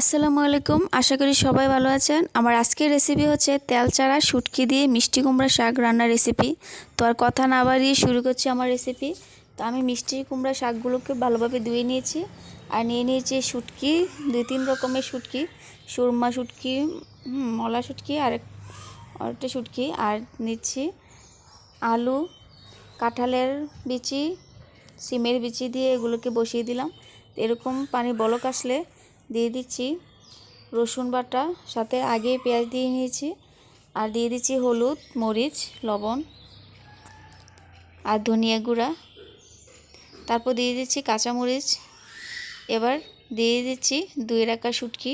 আসসালামু আলাইকুম। আশা করি সবাই ভালো আছেন। আমার আজকের রেসিপি হচ্ছে তেল চারা শুটকি দিয়ে মিষ্টি কুমড়া শাক রান্নার রেসিপি তো আর কথা না বাড়িয়ে শুরু করছি আমার রেসিপি তো আমি মিষ্টি কুমড়া শাকগুলোকে ভালোভাবে ধুয়ে নিয়েছি। আর নিয়ে নিয়েছি শুটকি, দুই তিন রকমের শুটকি। সুরমা শুটকি মলা শুটকি আর একটা শুটকি। আর নিচ্ছি আলু, কাঁঠালের বিচি, সিমের বিচি দিয়ে এগুলোকে বসিয়ে দিলাম। এরকম পানি বলক আসলে দিয়ে দিচ্ছি রসুন বাটা, সাথে আগে পেঁয়াজ দিয়ে নিয়েছি। আর দিয়ে দিচ্ছি হলুদ, মরিচ, লবণ আর ধনিয়া গুঁড়া। তারপর দিয়ে দিচ্ছি কাঁচামরিচ। এবার দিয়ে দিচ্ছি দুই রাখা শুটকি,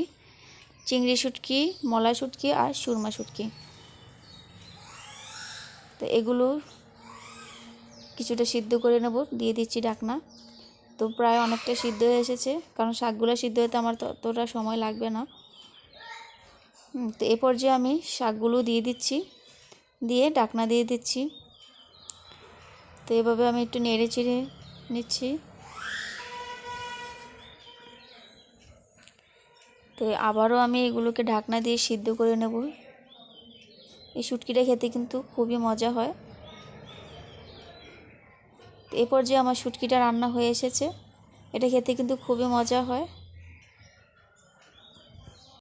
চিংড়ি শুটকি, মলা শুটকি আর সুরমা শুটকি। তো এগুলো কিছুটা সিদ্ধ করে নেব। দিয়ে দিচ্ছি ডাকনা তো প্রায় অনেকটা সিদ্ধ হয়ে এসেছে। কারণ শাকগুলো সিদ্ধ হতে আমার ততটা সময় লাগবে না। তো এ পর্যায়ে আমি শাকগুলো দিয়ে দিচ্ছি। দিয়ে ডাকনা দিয়ে দিচ্ছি। তো এভাবে আমি একটু নেড়ে চেড়ে নিচ্ছি। তো আবারও আমি এগুলোকে ঢাকনা দিয়ে সিদ্ধ করে নেব। এই শুটকিটা খেতে কিন্তু খুবই মজা হয়। এ পর্যায়ে আমার শুটকিটা রান্না হয়ে এসেছে। এটা খেতে কিন্তু খুবই মজা হয়।